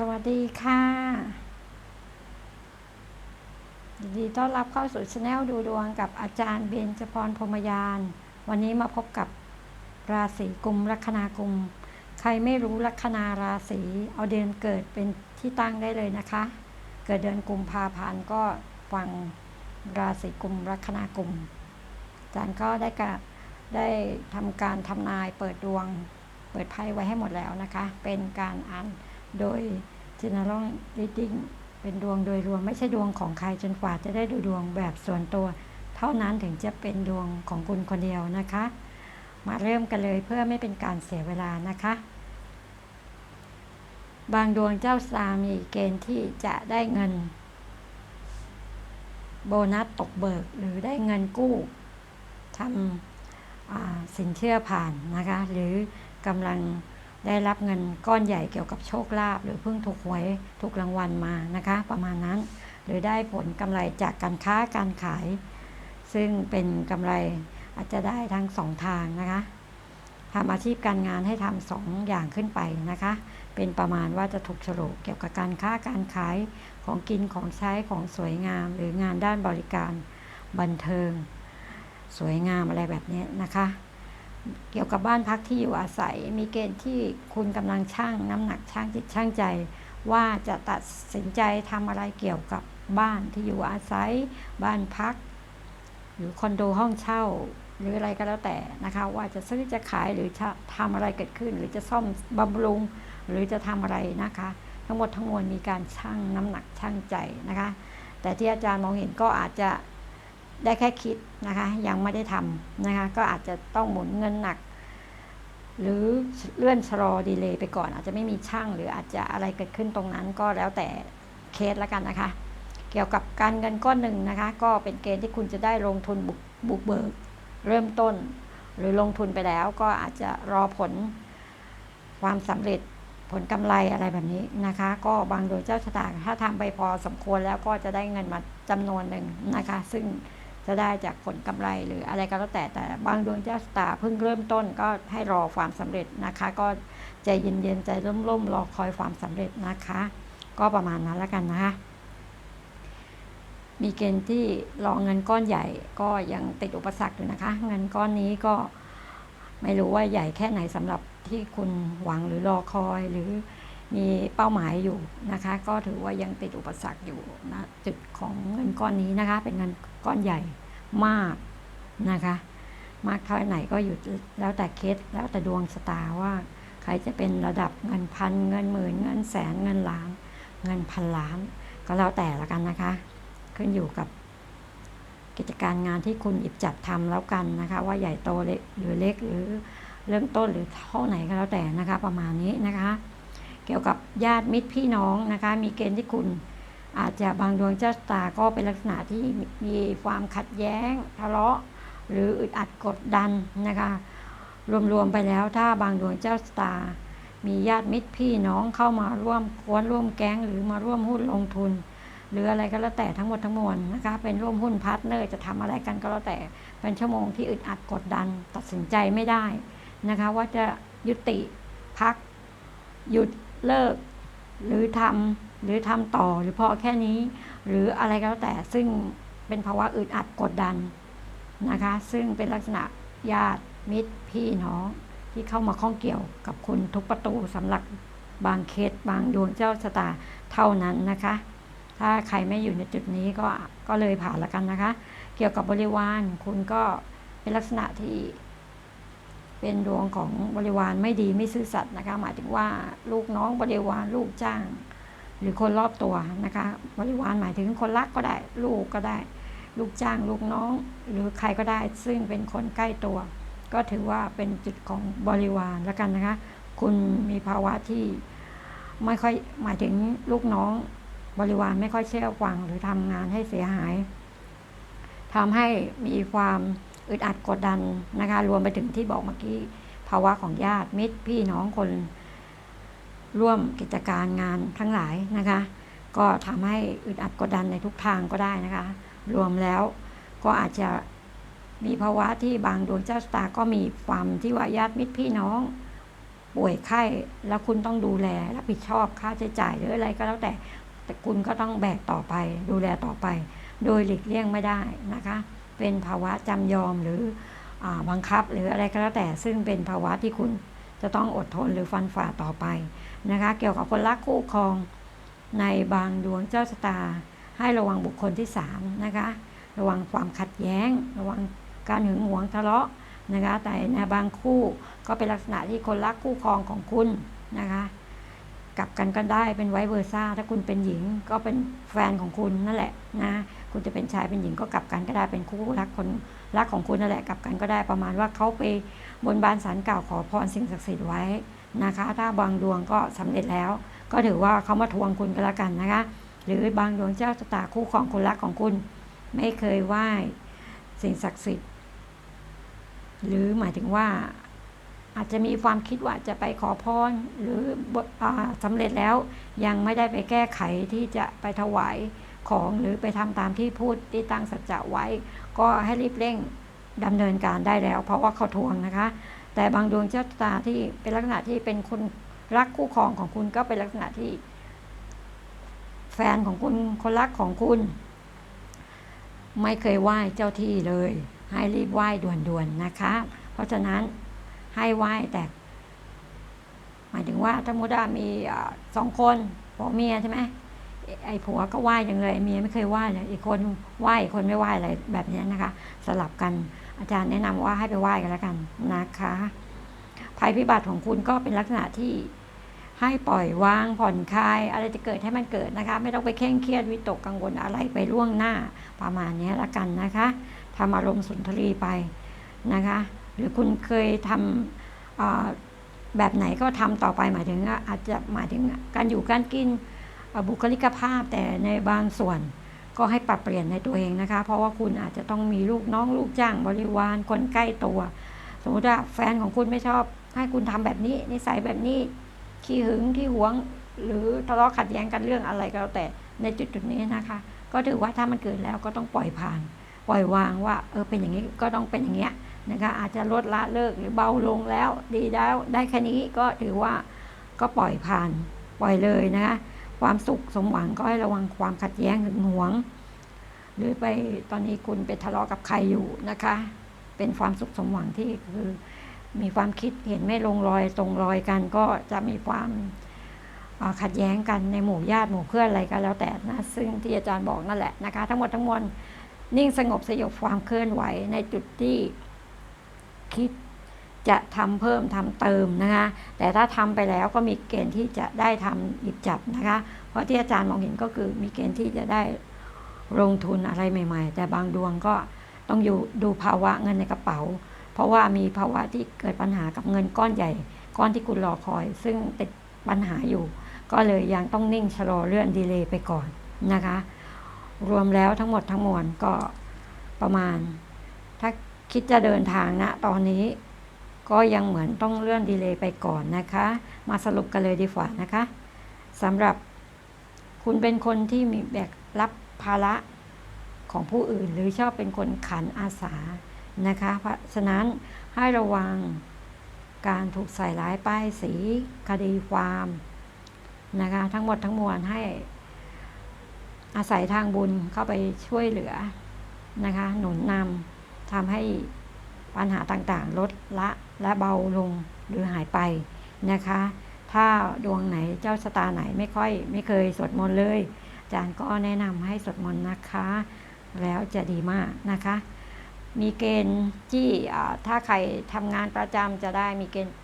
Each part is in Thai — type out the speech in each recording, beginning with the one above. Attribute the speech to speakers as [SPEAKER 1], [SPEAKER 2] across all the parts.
[SPEAKER 1] สวัสดีค่ะยินดีต้อนรับเข้าสู่ช anel ดูดวงกับอาจารย์เบญจพรพรมยาน วันนี้มาพบกับราศีกุมลัคนากุม ใครไม่รู้ลัคนาราศีเอาเดือนเกิดเป็นที่ตั้งได้เลยนะคะ เกิดเดือนกุมภาพันธ์ก็ฟังราศีกุมลัคนากุม อาจารย์ก็ได้กะได้ทำการทำนายเปิดดวง เปิดไพ่ไว้ให้หมดแล้วนะคะ เป็นการอ่าน โดย general reading เป็นดวงโดยรวมไม่ใช่ดวงของใครจนกว่าจะได้ดูดวงแบบส่วนตัว เท่านั้นถึงจะเป็นดวงของคุณคนเดียวนะคะ มาเริ่มกันเลยเพื่อไม่เป็นการเสียเวลานะคะ บางดวงเจ้าสามีเกณฑ์ที่จะได้เงิน โบนัสตกเบิกหรือได้เงินกู้ทำสินเชื่อผ่านนะคะ หรือกำลัง ได้รับเงินก้อนใหญ่เกี่ยวกับโชคลาภหรือเพิ่งถูกหวยถูกรางวัลมานะคะ ประมาณนั้น หรือได้ผลกำไรจากการค้าการขาย ซึ่งเป็นกำไรอาจจะได้ทั้งสองทางนะคะทำอาชีพการงานให้ทำสองอย่างขึ้นไปนะคะ เป็นประมาณว่าจะถูกฉลกเกี่ยวกับการค้าการขายของกินของใช้ของสวยงาม หรืองานด้านบริการบันเทิง สวยงามอะไรแบบนี้นะคะ เกี่ยวกับบ้านพักที่อยู่อาศัย มีเกณฑ์ที่คุณกำลังช่างน้ำหนักช่างจิตช่างใจ ว่าจะตัดสินใจทำอะไรเกี่ยวกับบ้านที่อยู่อาศัย บ้านพัก หรือคอนโดห้องเช่า หรืออะไรก็แล้วแต่นะคะ ว่าจะซื้อจะขายหรือจะทำอะไรเกิดขึ้น หรือจะซ่อมบำรุง หรือจะทำอะไรนะคะ ทั้งหมดทั้งมวลมีการชั่งน้ำหนักช่างใจนะคะ แต่ที่อาจารย์มองเห็นก็อาจจะ ได้แค่คิดนะคะ ยังไม่ได้ทำนะคะ ก็อาจจะต้องหมุนเงินหนัก หรือเลื่อนชะลอดีเลย์ไปก่อน อาจจะไม่มีช่างหรืออาจจะอะไรเกิดขึ้นตรงนั้นก็แล้วแต่เคสแล้วกันนะคะ เกี่ยวกับการเงินก้อนหนึ่งนะคะ ก็เป็นเกณฑ์ที่คุณจะได้ลงทุนบุกบุกเบิก เริ่มต้น หรือลงทุนไปแล้วก็อาจจะรอผลความสำเร็จผลกำไรอะไรแบบนี้นะคะ ก็บางโดยเจ้าชะตาถ้าทำไปพอสมควรแล้วก็จะได้เงินมาจำนวนหนึ่งนะคะ ซึ่ง จะได้จากผลกำไรหรืออะไรก็แล้วแต่แต่บางดวงเจ้าชะตาเพิ่งเริ่มต้นก็ให้รอความสำเร็จนะคะ ก็ใจเย็นๆใจร่มๆรอคอยความสำเร็จนะคะ ก็ประมาณนั้นแล้วกันนะคะมีเกณฑ์ที่รอเงินก้อนใหญ่ก็ยังติดอุปสรรคอยู่นะคะ เงินก้อนนี้ก็ไม่รู้ว่าใหญ่แค่ไหนสำหรับที่คุณหวังหรือรอคอยหรือ มีเป้าหมายอยู่นะคะ ก็ถือว่ายังติดอุปสรรคอยู่นะจุดของเงินก้อนนี้นะคะ เป็นเงินก้อนใหญ่มากนะคะ มากเท่าไหนก็อยู่แล้วแต่เคสแล้วแต่ดวงชะตาว่า ใครจะเป็นระดับเงินพันเงินหมื่นเงินแสนเงินล้าน เงินพันล้าน ก็แล้วแต่ละกันนะคะ ขึ้นอยู่กับกิจการงานที่คุณหยิบจับทำแล้วกันนะคะ ว่าใหญ่โตเล็กหรือเล็กหรือเริ่มต้นหรือเท่าไหนก็แล้วแต่นะคะ ประมาณนี้นะคะ เกี่ยวกับญาติมิตรพี่น้องนะคะ มีเกณฑ์ที่คุณอาจจะบางดวงเจ้าตาก็เป็นลักษณะที่มีความขัดแย้งทะเลาะ หรืออึดอัดกดดันนะคะ รวมๆไปแล้วถ้าบางดวงเจ้าตา มีญาติมิตรพี่น้องเข้ามาร่วมกวนร่วมแก๊งหรือมาร่วมหุ้นลงทุน หรืออะไรก็แล้วแต่ทั้งหมดทั้งมวลนะคะ เป็นร่วมหุ้นพาร์ทเนอร์จะทำอะไรกันก็แล้วแต่เป็นชั่วโมงที่อึดอัดกดดัน ตัดสินใจไม่ได้นะคะ ว่าจะยุติพักหยุด เลิก หรือทำหรือทำต่อหรือพอแค่นี้ หรืออะไรก็แล้วแต่ซึ่งเป็นภาวะอึดอัดกดดันนะคะ ซึ่งเป็นลักษณะญาติมิตรพี่น้องที่เข้ามาข้องเกี่ยวกับคุณทุกประตูสำหรับบางเคสบางดวงเจ้าชะตาเท่านั้นนะคะ ถ้าใครไม่อยู่ในจุดนี้ก็ก็เลยผ่านล้วกันนะคะ เกี่ยวกับบริวารคุณก็เป็นลักษณะที่ เป็นดวงของบริวารไม่ดีไม่ซื่อสัตย์นะคะ หมายถึงว่าลูกน้องบริวารลูกจ้าง หรือคนรอบตัวนะคะ บริวารหมายถึงคนรักก็ได้ ลูกก็ได้ ลูกจ้างลูกน้อง หรือใครก็ได้ ซึ่งเป็นคนใกล้ตัว ก็ถือว่าเป็นจุดของบริวารแล้วกันนะคะ คุณมีภาวะที่ไม่ค่อยหมายถึงลูกน้องบริวารไม่ค่อยเชื่อฟังหรือทำงานให้เสียหายทำให้มีความ อึดอัดกดดันนะคะ รวมไปถึงที่บอกเมื่อกี้ภาวะของญาติมิตรพี่น้องคน ร่วมกิจการงานทั้งหลายนะคะ ก็ทำให้อึดอัดกดดันในทุกทางก็ได้นะคะ รวมแล้วก็อาจจะมีภาวะที่บางดวงเจ้าชะตาก็มีความที่ว่าญาติมิตรพี่น้อง ป่วยไข้แล้วคุณต้องดูแลรับผิดชอบค่าใช้จ่ายหรืออะไรก็แล้วแต่แต่คุณก็ต้องแบกต่อไป ดูแลต่อไป โดยหลีกเลี่ยงไม่ได้นะคะ เป็นภาวะจำยอมหรืออบังคับหรืออะไรก็แล้วแต่ซึ่งเป็นภาวะที่คุณจะต้องอดทนหรือฟันฝ่าต่อไปนะคะ เกี่ยวกับคนรักคู่ครองในบางดวงเจ้าชะตา ให้ระวังบุคคลที่สามนะคะระวังความขัดแย้ง ระวังการหึงหวงทะเลาะนะคะแต่ในบางคู่ก็เป็นลักษณะที่คนรักคู่ครองของคุณนะคะ กลับกันก็ได้เป็นไวเวอร์ซ่าถ้าคุณเป็นหญิงก็เป็นแฟนของคุณนั่นแหละนะคุณจะเป็นชายเป็นหญิงก็กลับกันก็ได้เป็นคู่รักคนรักของคุณนั่นแหละกลับกันก็ได้ประมาณว่าเขาไปบนบานสารกล่าวขอพรสิ่งศักดิ์สิทธิ์ไว้นะคะ ถ้าบางดวงก็สำเร็จแล้ว ก็ถือว่าเขามาทวงคุณก็แล้วกันนะคะ หรือบางดวงเจ้าชะตาคู่ครองคนรักของคุณ ไม่เคยไหว้สิ่งศักดิ์สิทธิ์ หรือหมายถึงว่า อาจจะมีความคิดว่าจะไปขอพรหรือบอ่าสำเร็จแล้วยังไม่ได้ไปแก้ไขที่จะไปถวายของหรือไปทำตามที่พูดที่ตั้งสัจจะไว้ ก็ให้รีบเร่งดำเนินการได้แล้ว เพราะว่าเขาทวงนะคะ แต่บางดวงชะตาที่เป็นลักษณะที่เป็นคนรักคู่ครองของคุณก็เป็นลักษณะที่ แฟนของคุณคนรักของคุณ ไม่เคยไหว้เจ้าที่เลย ให้รีบไหว้ด่วนๆนะคะ เพราะฉะนั้น ให้ไหว้แต่หมายถึงว่าถ้ามุดามีสองคนผัวเมียใช่ไหมไอ้ผัวก็ไหว้อย่างเลยเมียไม่เคยไหว้เลยอีกคนไหว้อีกคนไม่ไหว้อะไรแบบนี้นะคะ สลับกันอาจารย์แนะนำว่าให้ไปไหว้กันแล้วกันนะคะ ภัยพิบัติของคุณก็เป็นลักษณะที่ให้ปล่อยวางผ่อนคลาย อะไรจะเกิดให้มันเกิดนะคะ ไม่ต้องไปเคร่งเครียดวิตกกังวลอะไรไปล่วงหน้าประมาณนี้ละกันนะคะทำอารมณ์สุนทรีไปนะคะ หรือคุณเคยทำอ่าแบบไหนก็ทำต่อไปหมายถึงอาจจะหมายถึงการอยู่การกินบุคลิกภาพแต่ในบางส่วนก็ให้ปรับเปลี่ยนในตัวเองนะคะ เพราะว่าคุณอาจจะต้องมีลูกน้องลูกจ้างบริวารคนใกล้ตัว สมมติว่าแฟนของคุณไม่ชอบ ให้คุณทำแบบนี้นิสัยแบบนี้ขี้หึงที่หวง หรือทะเลาะขัดแย้งกันเรื่องอะไรก็แล้วแต่ในจุดจุดนี้นะคะ ก็ถือว่าถ้ามันเกิดแล้วก็ต้องปล่อยผ่าน ปล่อยวางว่า เออเป็นอย่างนี้ก็ต้องเป็นอย่างเงี้ย นะคะอาจจะลดละเลิกหรือเบาลงแล้ว ดีแล้วได้แค่นี้ก็ถือว่าก็ปล่อยผ่านปล่อยเลยนะคะความสุขสมหวังก็ให้ระวังความขัดแย้งหึงหวง หรือไปตอนนี้คุณไปทะเลาะกับใครอยู่นะคะ เป็นความสุขสมหวังที่คือมีความคิดเห็นไม่ลงรอยตรงรอยกันก็จะมีความขัดแย้งกันในหมู่ญาติหมู่เพื่อนอะไรก็แล้วแต่นะซึ่งที่อาจารย์บอกนั่นแหละนะคะ ทั้งหมดทั้งมวลนิ่งสงบสยบความเคลื่อนไหวในจุดที่ คิดจะทำเพิ่มทำเติมนะคะ แต่ถ้าทำไปแล้วก็มีเกณฑ์ที่จะได้ทำหยิบจับนะคะ เพราะที่อาจารย์มองเห็นก็คือมีเกณฑ์ที่จะได้ลงทุนอะไรใหม่ ๆ แต่บางดวงก็ต้องอยู่ดูภาวะเงินในกระเป๋า เพราะว่ามีภาวะที่เกิดปัญหากับเงินก้อนใหญ่ ก้อนที่คุณรอคอย ซึ่งติดปัญหาอยู่ ก็เลยยังต้องนิ่งชะลอเลื่อนดีเลย์ไปก่อนนะคะ รวมแล้วทั้งหมดทั้งมวลก็ประมาณ คิดจะเดินทางนะตอนนี้ก็ยังเหมือนต้องเลื่อนดีเลย์ไปก่อนนะคะ มาสรุปกันเลยดีกว่านะคะสำหรับคุณเป็นคนที่มีแบกรับภาระของผู้อื่น หรือชอบเป็นคนขันอาสานะคะ เพราะฉะนั้นให้ระวังการถูกใส่ร้ายป้ายสีคดีความนะคะ ทั้งหมดทั้งมวลให้อาศัยทางบุญเข้าไปช่วยเหลือนะคะ หนุนนำ ทำให้ปัญหาต่างๆ ลดละและเบาลงหรือหายไปนะคะ ถ้าดวงไหนเจ้าชะตาไหนไม่ค่อย ไม่เคยสวดมนต์เลยอาจารย์ก็แนะนำให้สวดมนต์นะคะ แล้วจะดีมากนะคะ มีเกณฑ์ที่ถ้าใครทำงานประจำจะได้มีเกณฑ์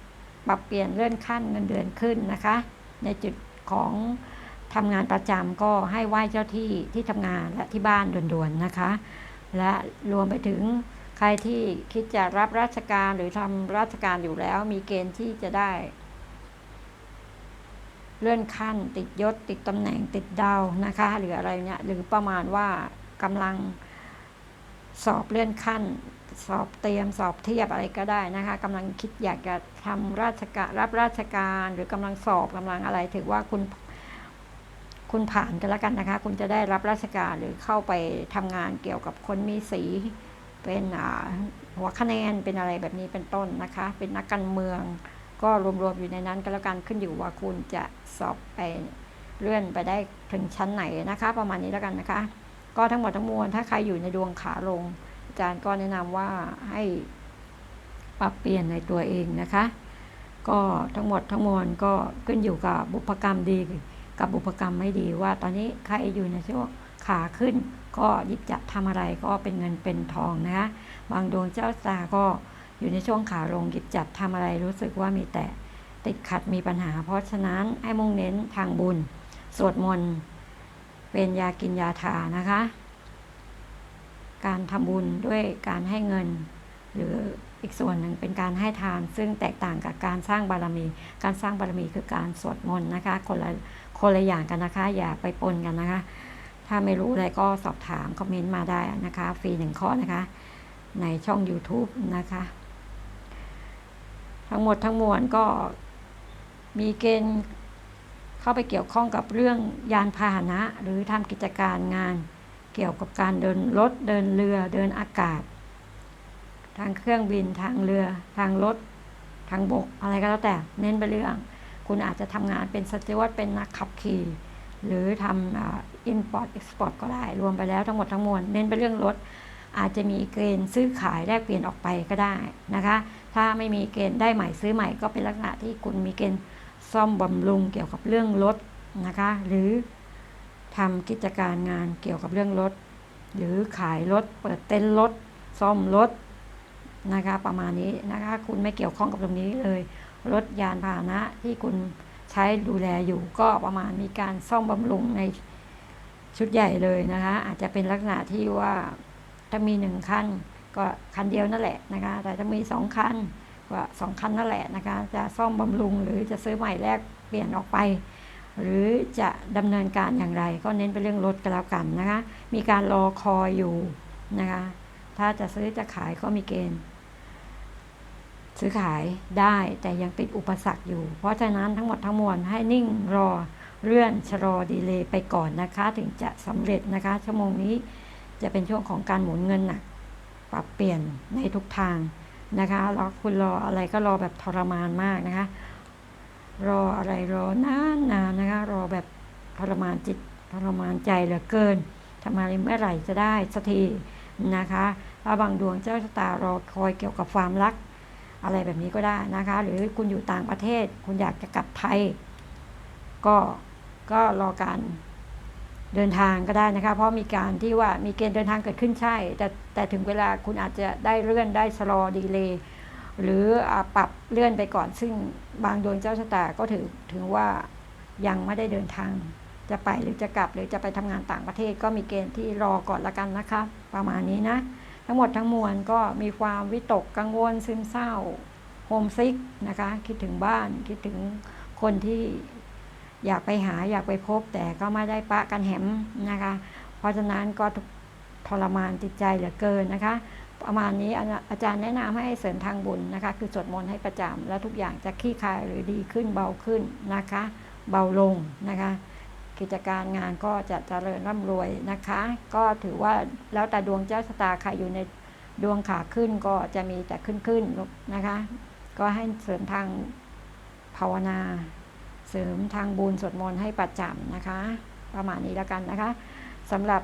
[SPEAKER 1] ปรับเปลี่ยนเลื่อนขั้นเงินเดือนขึ้นนะคะ ในจุดของทำงานประจำก็ให้ไหว้เจ้าที่ที่ทำงานและที่บ้านด่วนๆนะคะ และรวมไปถึงใครที่คิดจะรับราชการหรือทำราชการอยู่แล้ว มีเกณฑ์ที่จะได้ เลื่อนขั้น ติดยศ ติดตำแหน่งติดดาวนะคะ หรืออะไรเนี่ยหรือประมาณว่ากำลังสอบเลื่อนขั้น สอบเตรียมสอบเทียบอะไรก็ได้นะคะกำลังคิดอยากจะทำราชการรับราชการ หรือกำลังสอบกำลังอะไรถือว่าคุณ คุณผ่านกันแล้วกันนะคะ คุณจะได้รับราชการหรือเข้าไปทำงานเกี่ยวกับคนมีสีเป็นหัวคะแนนเป็นอะไรแบบนี้เป็นต้นนะคะ เป็นนักการเมือง ก็รวมๆอยู่ในนั้นก็แล้วกันขึ้นอยู่ว่าคุณจะสอบไปเลื่อนไปได้ถึงชั้นไหนนะคะ ประมาณนี้แล้วกันนะคะ ก็ทั้งหมดทั้งมวลถ้าใครอยู่ในดวงขาลง อาจารย์ก็แนะนำว่าให้ปรับเปลี่ยนในตัวเองนะคะ ก็ทั้งหมดทั้งมวลก็ขึ้นอยู่กับบุพกรรมดี กับบุพกรรมไม่ดีว่าตอนนี้ใครอยู่ในช่วงขาขึ้น ก็ยิบจับทำอะไรก็เป็นเงินเป็นทองนะคะบางดวงเจ้าตาก็อยู่ในช่วงขาลงหยิบจับทำอะไรรู้สึกว่ามีแต่ติดขัดมีปัญหา เพราะฉะนั้นให้มุ่งเน้นทางบุญ สวดมนต์เป็นยากินยาทานะคะ การทำบุญด้วยการให้เงินหรือ อีกส่วนหนึ่งเป็นการให้ทาน ซึ่งแตกต่างกับการสร้างบารมี การสร้างบารมีคือการสวดมนต์นะคะ คนละคนละอย่างกันนะคะ อย่าไปปนกันนะคะ ถ้าไม่รู้อะไรก็สอบถามคอมเมนต์มาได้นะคะ ฟรีหนึ่งข้อนะคะ ในช่อง YouTube นะคะ ทั้งหมดทั้งมวลก็มีเกณฑ์เข้าไปเกี่ยวข้องกับเรื่องยานพาหนะ หรือทำกิจการงานเกี่ยวกับการเดินรถเดินเรือเดินอากาศ ทางเครื่องบินทางเรือ ทางรถ ทางบก อะไรก็แล้วแต่ เน้นไปเรื่อง คุณอาจจะทำงานเป็นสจวตเป็นนักขับขี่ หรือทำอินพอร์ตเอ็กซ์พอร์ตก็ได้ รวมไปแล้วทั้งหมดทั้งมวล เน้นไปเรื่องรถ อาจจะมีเกณฑ์ซื้อขายแลกเปลี่ยนออกไปก็ได้นะคะ ถ้าไม่มีเกณฑ์ได้ใหม่ซื้อใหม่ก็เป็นลักษณะที่คุณมีเกณฑ์ซ่อมบำรุงเกี่ยวกับเรื่องรถนะคะ หรือทำกิจการงานเกี่ยวกับเรื่องรถ หรือขายรถ เปิดเต็นท์รถ ซ่อมรถ นะคะประมาณนี้นะคะคุณไม่เกี่ยวข้องกับตรงนี้เลย รถยานพาหนะที่คุณใช้ดูแลอยู่ก็ประมาณมีการซ่อมบำรุงในชุดใหญ่เลยนะคะอาจจะเป็นลักษณะที่ว่าถ้ามีหนึ่งคันก็คันเดียวนั่นแหละนะคะแต่ถ้ามีสองคันก็สองคันนั่นแหละนะคะจะซ่อมบำรุงหรือจะซื้อใหม่แลกเปลี่ยนออกไป หรือจะดำเนินการอย่างไร ก็เน้นไปเรื่องรถก็แล้วกันนะคะมีการรอคอยอยู่นะคะถ้าจะซื้อจะขายก็มีเกณฑ์ ซื้อขายได้แต่ยังติดอุปสรรคอยู่ เพราะฉะนั้นทั้งหมดทั้งมวลให้นิ่งรอเลื่อนชะลอดีเลย์ไปก่อนนะคะ ถึงจะสำเร็จนะคะ ชั่วโมงนี้จะเป็นช่วงของการหมุนเงินหนักปรับเปลี่ยนในทุกทางนะคะแล้วคุณรออะไรก็รอแบบทรมานมากนะคะ รออะไรรอนานนานนะคะ รอแบบทรมานจิตทรมานใจเหลือเกินทำไมเมื่อไหร่จะได้สักทีนะคะถ้าบางดวงเจ้าชะตารอคอยเกี่ยวกับความรัก อะไรแบบนี้ก็ได้นะคะ หรือคุณอยู่ต่างประเทศ คุณอยากจะกลับไทย ก็ก็รอการเดินทางก็ได้นะคะ เพราะมีการที่ว่ามีเกณฑ์เดินทางเกิดขึ้นใช่ แต่แต่ถึงเวลาคุณอาจจะได้เลื่อนได้ชะลอดีเลย์หรือปรับเลื่อนไปก่อน ซึ่งบางดวงเจ้าชะตาก็ถือถือว่ายังไม่ได้เดินทาง จะไปหรือจะกลับหรือจะไปทำงานต่างประเทศ ก็มีเกณฑ์ที่รอก่อนละกันนะคะ ประมาณนี้นะ ทั้งหมดทั้งมวลก็มีความวิตกกังวลซึมเศร้าโฮมซิกนะคะ คิดถึงบ้านคิดถึงคนที่อยากไปหาอยากไปพบแต่ก็ไม่ได้ปะกันแหมนะคะ เพราะฉะนั้นก็ทรมานจิตใจเหลือเกินนะคะ ประมาณนี้อาจารย์แนะนำให้เสริมทางบุญนะคะ คือสวดมนต์ให้ประจำแล้วทุกอย่างจะคลี่คลายหรือดีขึ้นเบาขึ้นนะคะ เบาลงนะคะ กิจการงานก็จะเจริญร่ำรวยนะคะ ก็ถือว่าแล้วแต่ดวงเจ้าชะตาใครอยู่ในดวงขาขึ้นก็จะมีแต่ขึ้นขึ้นนะคะ ก็ให้เสริมทางภาวนา เสริมทางบุญสวดมนต์ให้ประจำนะคะ ประมาณนี้แล้วกันนะคะสำหรับ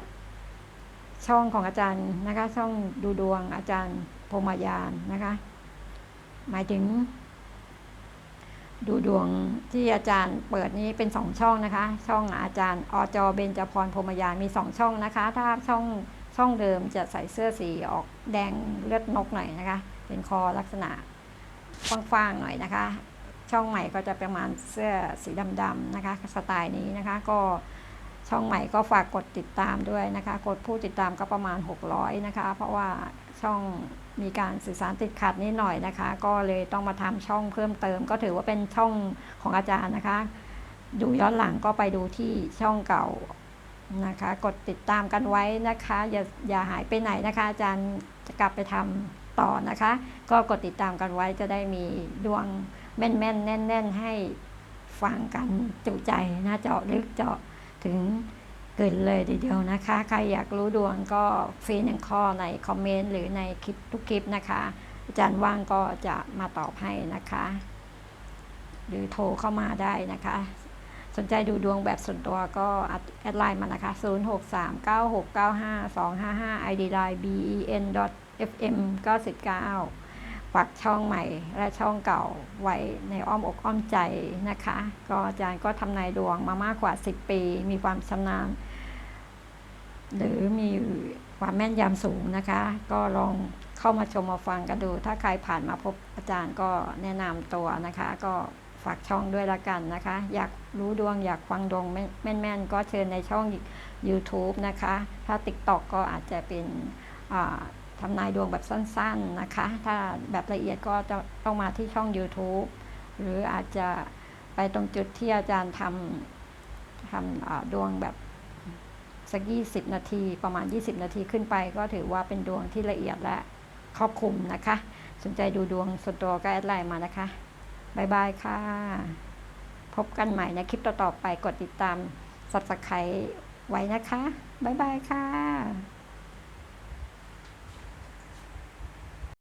[SPEAKER 1] ช่องของอาจารย์นะคะ ช่องดูดวงอาจารย์พรหมยานนะคะ หมายถึง ดูดวงที่อาจารย์เปิดนี้เป็นสองช่องนะคะ ช่องอาจารย์อจเบญจพรพรมยานมีสองช่องนะคะ ถ้าช่องช่องเดิมจะใส่เสื้อสีออกแดงเลือดนกหน่อยนะคะ เป็นคอลักษณะฟางๆหน่อยนะคะ ช่องใหม่ก็จะประมาณเสื้อสีดำๆนะคะ สไตล์นี้นะคะก็ช่องใหม่ก็ฝากกดติดตามด้วยนะคะ กดผู้ติดตามก็ประมาณ 600 นะคะ เพราะว่าช่อง มีการสื่อสารติดขัดนิดหน่อยนะคะ ก็เลยต้องมาทำช่องเพิ่มเติม ก็ถือว่าเป็นช่องของอาจารย์นะคะดูย้อนหลังก็ไปดูที่ช่องเก่านะคะ กดติดตามกันไว้นะคะ อย่าอย่าหายไปไหนนะคะ อาจารย์จะกลับไปทำต่อนะคะ ก็กดติดตามกันไว้จะได้มีดวงแม่นๆแน่นๆให้ฟังกันจุใจนะเจาะลึกเจาะถึง เกิดเลยทีเดียวนะคะ ใครอยากรู้ดวงก็ฟรีหนึ่งข้อในคอมเมนต์หรือในคลิปทุกคลิปนะคะ อาจารย์ว่างก็จะมาตอบให้นะคะ หรือโทรเข้ามาได้นะคะ สนใจดูดวงแบบส่วนตัวก็แอดไลน์มานะคะ 0639695255 ID line ben fm 99ฝากช่องใหม่และช่องเก่าไว้ในอ้อมอกอ้อมใจนะคะ ก็อาจารย์ก็ทำนายดวงมามากกว่า 10 ปี มีความชำนาญ หรือมีความแม่นยำสูงนะคะ ก็ลองเข้ามาชมมาฟังกันดู ถ้าใครผ่านมาพบอาจารย์ก็แนะนำตัวนะคะ ก็ฝากช่องด้วยละกันนะคะ อยากรู้ดวงอยากฟังดวงแม่นๆ ก็เชิญในช่อง YouTube นะคะ ถ้า TikTok ก็อาจจะเป็นทำนายดวงแบบสั้นๆนะคะ ถ้าแบบละเอียดก็จะต้องมาที่ช่อง YouTube หรืออาจจะไปตรงจุดที่อาจารย์ทำทำดวงแบบ สัก 20 นาทีประมาณ 20 นาทีขึ้นไป ก็ถือว่าเป็นดวงที่ละเอียดและครอบคลุมนะคะ สนใจดูดวงส่วนตัวก็แอดไลน์มานะคะบายบายค่ะ พบกันใหม่ในคลิปต่อๆไปกดติดตาม subscribe ไว้นะคะบายบายค่ะ